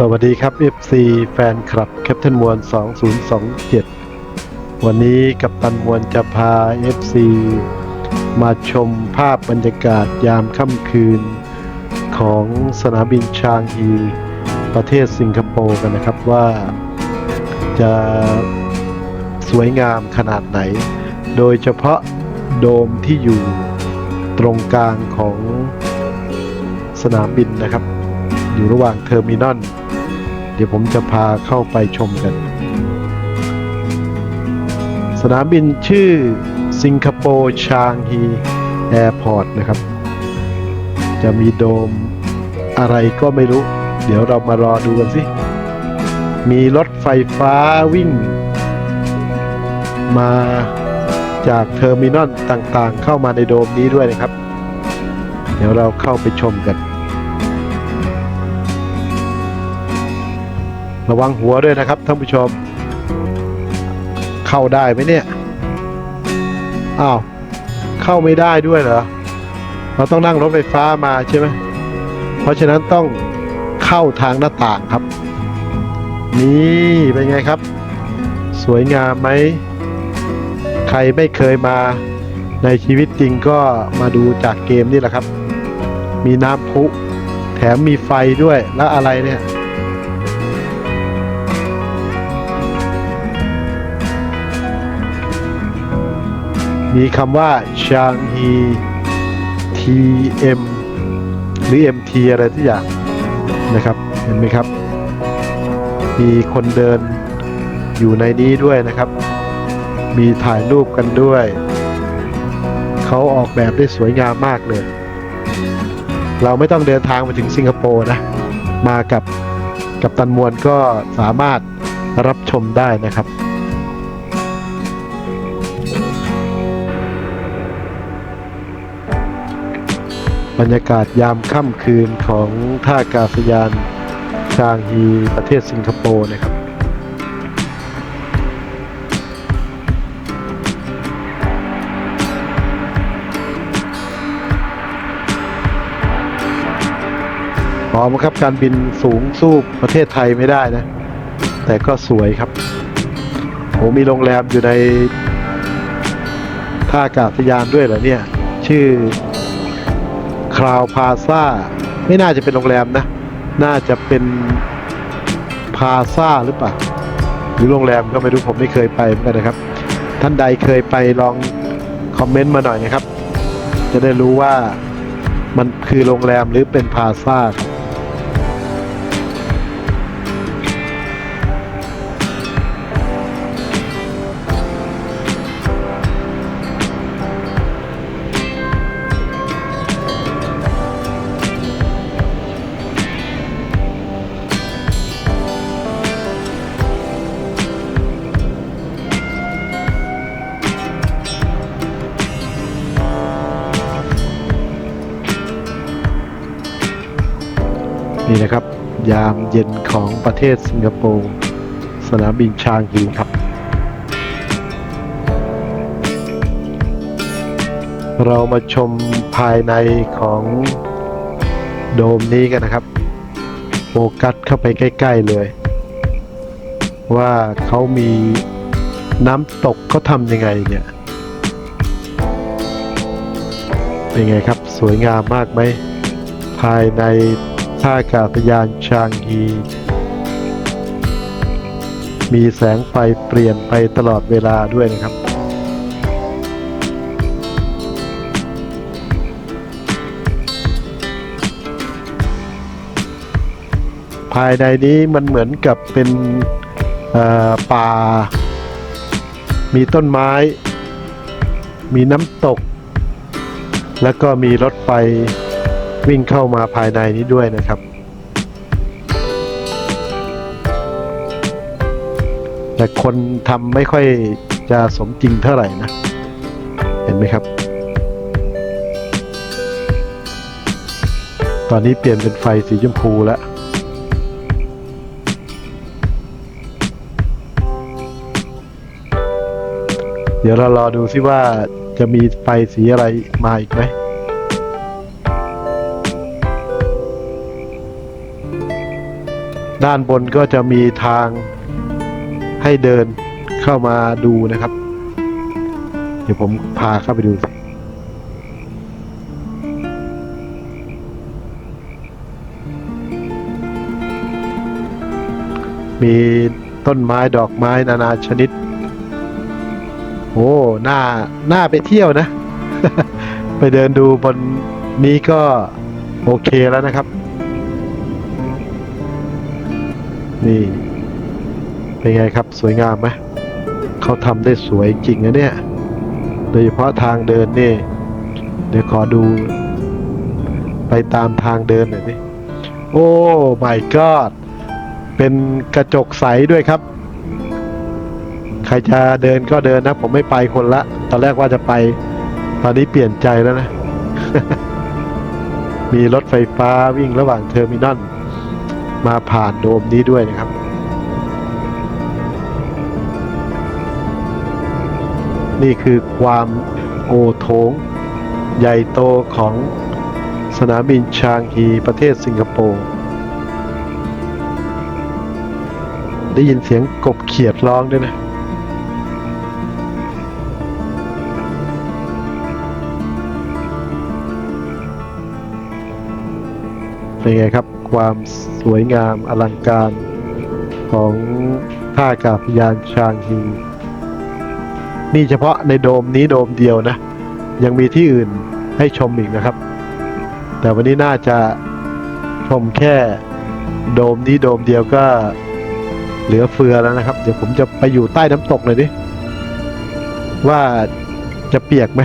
สวัสดีครับ FC แฟนคลับแคปเทนมวล 2027 วันนี้กัปตันมวลจะพา FC มาชมภาพบรรยากาศยามค่ำคืน ของสนามบินชางฮีประเทศสิงคโปร์กันนะครับว่าจะสวยงามขนาดไหน โดยเฉพาะโดมที่อยู่ตรงกลางของสนามบินนะครับ อยู่ระหว่างเทอร์มินอล เดี๋ยวผมจะพาเข้าไปชมกัน สนามบินชื่อสิงคโปร์ชางฮีแอร์พอร์ตนะครับ จะมีโดมอะไรก็ไม่รู้ เดี๋ยวเรามารอดูกันสิ มีรถไฟฟ้าวิ่ง มาจากเทอร์มินอลต่างๆ เข้ามาในโดมนี้ด้วยนะครับ เดี๋ยวเราเข้าไปชมกัน ระวังหัวด้วยนะครับท่านผู้ชม เข้าได้ไหมเนี่ย อ้าว เข้าไม่ได้ด้วยเหรอ เราต้องนั่งรถไฟฟ้ามาใช่ไหม เพราะฉะนั้นต้องเข้าทางหน้าต่างครับ นี่เป็นไงครับ สวยงามไหม ใครไม่เคยมาในชีวิตจริงก็มาดูจากเกมนี่แหละครับ มีน้ำพุ แถมมีไฟด้วย แล้วอะไรเนี่ย มีคำว่าชางฮี TM หรือ MT อะไรทุกอย่างนะครับเห็นไหมครับ มีคนเดินอยู่ในนี้ด้วยนะครับ มีถ่ายรูปกันด้วย เขาออกแบบได้สวยงามมากเลย เราไม่ต้องเดินทางไปถึงสิงคโปร์นะ มากับกับตันมวลก็สามารถรับชมได้นะครับ บรรยากาศยามค่ำคืนของท่าอากาศยานชางฮีประเทศสิงคโปร์นะครับ พร้อมครับการบินสูงสู้ประเทศไทยไม่ได้นะ แต่ก็สวยครับโหมีโรงแรมอยู่ในท่าอากาศยานด้วยเหรอเนี่ย ชื่อ คราวพาซาไม่น่าจะเป็นโรงแรมนะ น่าจะเป็นพาซาหรือเปล่าหรือโรงแรมก็ไม่รู้ผมไม่เคยไปเหมือนกันนะครับ ท่านใดเคยไปลองคอมเมนต์มาหน่อยนะครับ จะได้รู้ว่ามันคือโรงแรมหรือเป็นพาซาครับ นี่นะครับ ยามเย็นของประเทศสิงคโปร์สนามบินชางฮีครับ เรามาชมภายในของโดมนี้กันนะครับ โฟกัสเข้าไปใกล้ ๆ เลย ว่าเขามีน้ำตกเขาทำยังไงเนี่ย เป็นไงครับ สวยงามมากไหมภายใน ท่าอากาศยานชางฮี มีแสงไฟเปลี่ยนไปตลอดเวลาด้วยนะครับ ภายในนี้มันเหมือนกับเป็นป่า มีต้นไม้ มีน้ำตก แล้วก็มีรถไฟวิ่งเข้ามาภายในนี้ด้วยนะครับ แต่คนทำไม่ค่อยจะสมจริงเท่าไหร่นะ เห็นไหมครับ ตอนนี้เปลี่ยนเป็นไฟสีชมพูแล้วเดี๋ยวเรารอดูซิว่าจะมีไฟสีอะไรมาอีกไหมด้านบนก็จะมีทาง ให้เดินเข้ามาดูนะครับ เดี๋ยวผมพาเข้าไปดูสิมีต้นไม้ดอกไม้นานาชนิด โอ้หน้าหน้าไปเที่ยวนะ ไปเดินดูบนนี้ก็โอเคแล้วนะครับ นี่ เป็นไงครับสวยงามไหมเขาทำได้สวยจริงนะเนี่ย โดยเฉพาะทางเดินนี่ เดี๋ยวขอดู ไปตามทางเดินหน่อยดิโอ้ my god เป็นกระจกใสด้วยครับ ใครจะเดินก็เดินนะ ผมไม่ไปคนละ ตอนแรกว่าจะไป ตอนนี้เปลี่ยนใจแล้วนะ มีรถไฟฟ้าวิ่งระหว่างเทอร์มินอลมาผ่านโดมนี้ด้วยนะครับ นี่คือความโอโถง ใหญ่โตของสนามบินชางฮีประเทศสิงคโปร์ ได้ยินเสียงกบเขียดร้องด้วยนะเป็นไงครับความสวยงามอลังการของท่าอากาศยานชางฮี นี่เฉพาะในโดมนี้โดมเดียวนะ ยังมีที่อื่นให้ชมอีกนะครับ แต่วันนี้น่าจะชมแค่โดมนี้โดมเดียวก็เหลือเฟือแล้วนะครับ เดี๋ยวผมจะไปอยู่ใต้น้ำตกเลยดิว่าจะเปียกไหม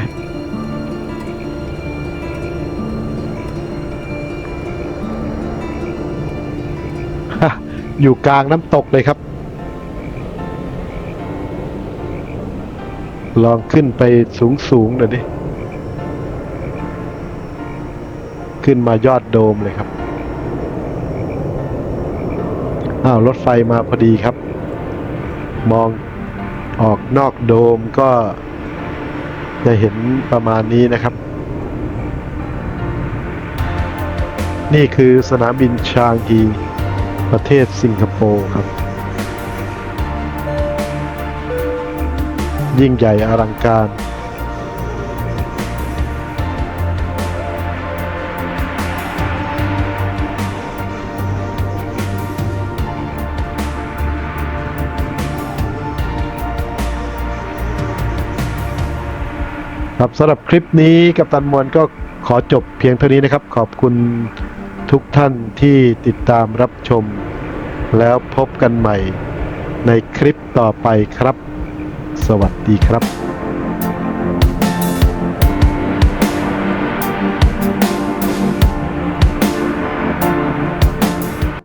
อยู่กลางน้ำตกเลยครับ ลองขึ้นไปสูงสูงๆหน่อยดิ ขึ้นมายอดโดมเลยครับ อ้าว รถไฟมาพอดีครับ มองออกนอกโดมก็จะเห็นประมาณนี้นะครับ นี่คือสนามบินชางฮีประเทศสิงคโปร์ครับ ยิ่งใหญ่อลังการครับสำหรับคลิปนี้กับตันมวลก็ขอจบเพียงเท่านี้นะครับ ขอบคุณทุกท่านที่ติดตามรับชม แล้วพบกันใหม่ในคลิปต่อไปครับ สวัสดีครับ